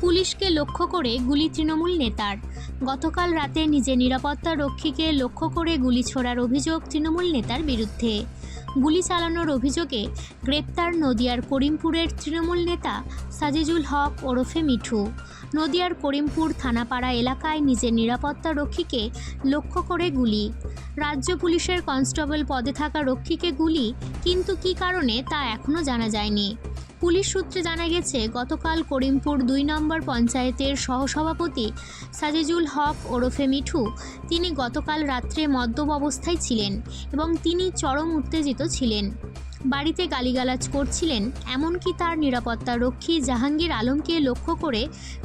পুলিশকে লক্ষ্য করে গুলি তৃণমূল নেতার। গতকাল রাতে নিজের নিরাপত্তা রক্ষীকে লক্ষ্য করে গুলি ছোড়ার অভিযোগ তৃণমূল নেতার বিরুদ্ধে। গুলি চালানোর অভিযোগে গ্রেপ্তার নদিয়ার করিমপুরের তৃণমূল নেতা সাজিজুল হক ওরফে মিঠু। নদিয়ার করিমপুর থানাপাড়া এলাকায় নিজের নিরাপত্তা রক্ষীকে লক্ষ্য করে গুলি। রাজ্য পুলিশের কনস্টেবল পদে থাকা রক্ষীকে গুলি, কিন্তু কী কারণে তা এখনও জানা যায়নি। পুলিশ সূত্রে জানা গেছে, গতকাল করিমপুর দুই নম্বর পঞ্চায়েতের সহসভাপতি সাজিজুল হক ওরফে মিঠু, তিনি গতকাল রাত্রে মদ্যপ অবস্থায় ছিলেন এবং তিনি চরম উত্তেজিত ছিলেন। বাড়িতে গালিগালাজ করছিলেন, এমনকি তার নিরাপত্তা রক্ষী জাহাঙ্গীর আলমকে লক্ষ্য করে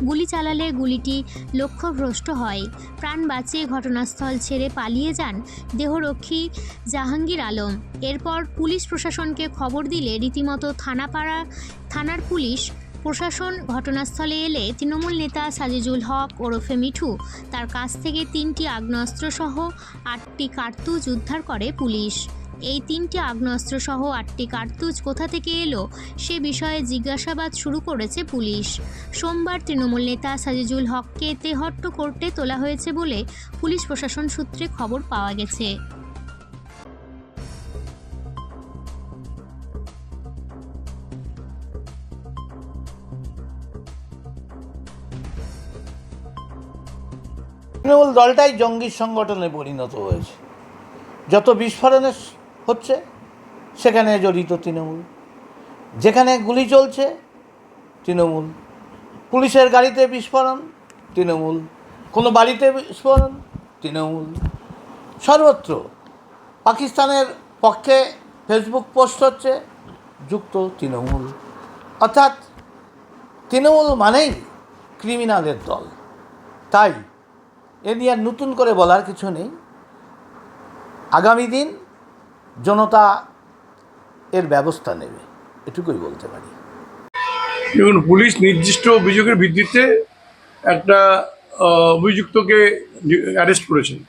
গুলি চালালে গুলিটি লক্ষ্যভ্রষ্ট হয়। প্রাণ বাঁচিয়ে ঘটনাস্থল ছেড়ে পালিয়ে যান দেহরক্ষী জাহাঙ্গীর আলম। এরপর পুলিশ প্রশাসনকে খবর দিলে রীতিমতো থানাপাড়া, থানার পুলিশ প্রশাসন ঘটনাস্থলে এলে তৃণমূল নেতা সাজিজুল হক, ওরফে মিঠু, তার কাছ থেকে তিনটি আগ্নেয়াস্ত্রসহ আটটি কার্তুজ উদ্ধার করে পুলিশ। এই তিনটি আগ্নেয়াস্ত্রসহ আটটি কার্তুজ কোথা থেকে এলো সে বিষয়ে জিজ্ঞাসাবাদ শুরু করেছে পুলিশ। সোমবার তৃণমূল নেতা সাজিজুল হককে তেহট্ট কোর্টে তোলা হয়েছে বলে পুলিশ প্রশাসন সূত্রে খবর পাওয়া গেছে। তৃণমূল দলটাই জঙ্গি সংগঠনে পরিণত হয়েছে। যত বিস্ফোরণে হচ্ছে, সেখানে জড়িত তৃণমূল। যেখানে গুলি চলছে, তৃণমূল। পুলিশের গাড়িতে বিস্ফোরণ, তৃণমূল। কোনো বাড়িতে বিস্ফোরণ, তৃণমূল। সর্বত্র। পাকিস্তানের পক্ষে ফেসবুক পোস্ট হচ্ছে, যুক্ত তৃণমূল। অর্থাৎ, তৃণমূল মানেই ক্রিমিনালের দল। তাই, এ নিয়ে নতুন করে বলার কিছু নেই। আগামী দিন জনতা এর ব্যবস্থা নেবে এটুকুই বলতে পারি। দেখুন পুলিশ নির্দিষ্ট অভিযোগের ভিত্তিতে একটা অভিযুক্তকে অ্যারেস্ট করেছেন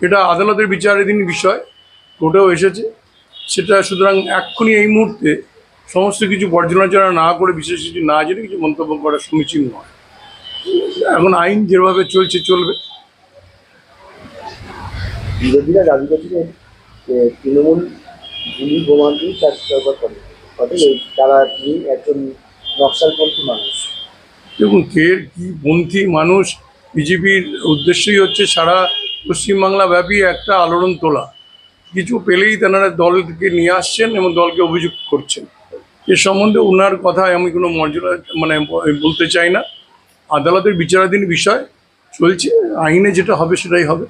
এটা আদালতের বিচারাধীন বিষয় কোর্টেও এসেছে। সেটা সুতরাং এক্ষুনি এই মুহূর্তে সমস্ত কিছু পর্যালোচনা না করে বিশেষ কিছু না জেনে কিছু মন্তব্য করা সমীচীন নয়। এখন আইন যেভাবে চলছে চলবে। বিরোধীরা দাবি করছিলেন যে তৃণমূল গুলি বোমা দিয়ে তার সরকার করে অতএব তারা তিনি একজন নকশালপন্থী মানুষ। দেখুন, কে কি পন্থী মানুষ বিজেপির উদ্দেশ্যই হচ্ছে সারা পশ্চিমবাংলা ব্যাপী একটা আলোড়ন তোলা। কিছু পেলেই তেনারা দলকে নিয়ে আসছেন এবং দলকে অভিযুক্ত করছেন। এ সম্বন্ধে ওনার কথায় আমি কোনো মর্যাদা মানে বলতে চাই না। আদালতের বিচারাধীন বিষয় চলছে, আইনে যেটা হবে সেটাই হবে।